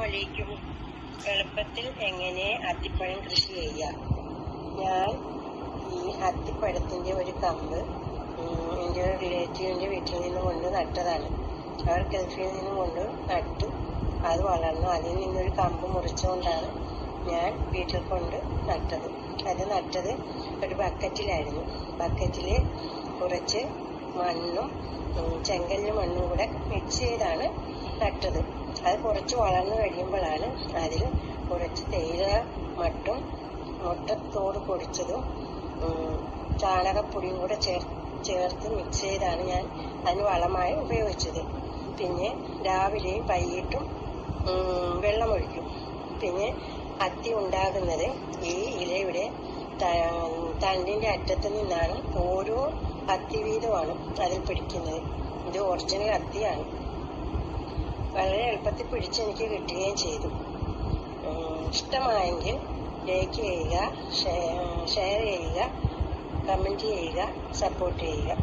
അസ്സലാമലൈക്കും എളുപ്പത്തിൽ എങ്ങനെ അത്തിപ്പഴം കൃഷി ചെയ്യാം? ഞാൻ ഈ അത്തിപ്പഴത്തിന്റെ ഒരു കമ്പ് എന്റെ ഒരു റിലേറ്റീവിന്റെ വീട്ടിൽ നിന്ന് കൊണ്ട് നട്ടതാണ്. അവർ ഗൾഫിൽ നിന്ന് കൊണ്ട് നട്ടു അത് വളർന്നു. അതിൽ നിന്നൊരു കമ്പ് മുറിച്ചുകൊണ്ടാണ് ഞാൻ വീട്ടിൽ കൊണ്ട് നട്ടത്. അത് നട്ടത് ഒരു ബക്കറ്റിലായിരുന്നു. ബക്കറ്റിൽ കുറച്ച് മണ്ണും ചെങ്കല്ല് മണ്ണും കൂടെ മിക്സ് ചെയ്താണ് നട്ടത്. അത് കുറച്ച് വളർന്നു കഴിയുമ്പോഴാണ് അതിൽ കുറച്ച് തേയില മട്ടും മുട്ടത്തോട് പൊടിച്ചതും ചാണകപ്പൊടിയും കൂടെ ചേർ ചേർത്ത് മിക്സ് ചെയ്താണ് ഞാൻ അതിന് വളമായി ഉപയോഗിച്ചത്. പിന്നെ രാവിലെയും വൈകിട്ടും വെള്ളമൊഴിക്കും. പിന്നെ അത്തി ഉണ്ടാകുന്നത് ഈ ഇലയുടെ തണ്ടിന്റെ അറ്റത്ത് നിന്നാണ് ഓരോ അത്തി വീതമാണ് അതിൽ പിടിക്കുന്നത്. ഇത് ഒറിജിനൽ അത്തിയാണ്. വളരെ എളുപ്പത്തിൽ പിടിച്ചെനിക്ക് കിട്ടുകയും ചെയ്തു. ഇഷ്ടമായെങ്കിൽ ലൈക്ക് ചെയ്യുക ഷെയർ ചെയ്യുക കമന്റ് ചെയ്യുക സപ്പോർട്ട് ചെയ്യുക.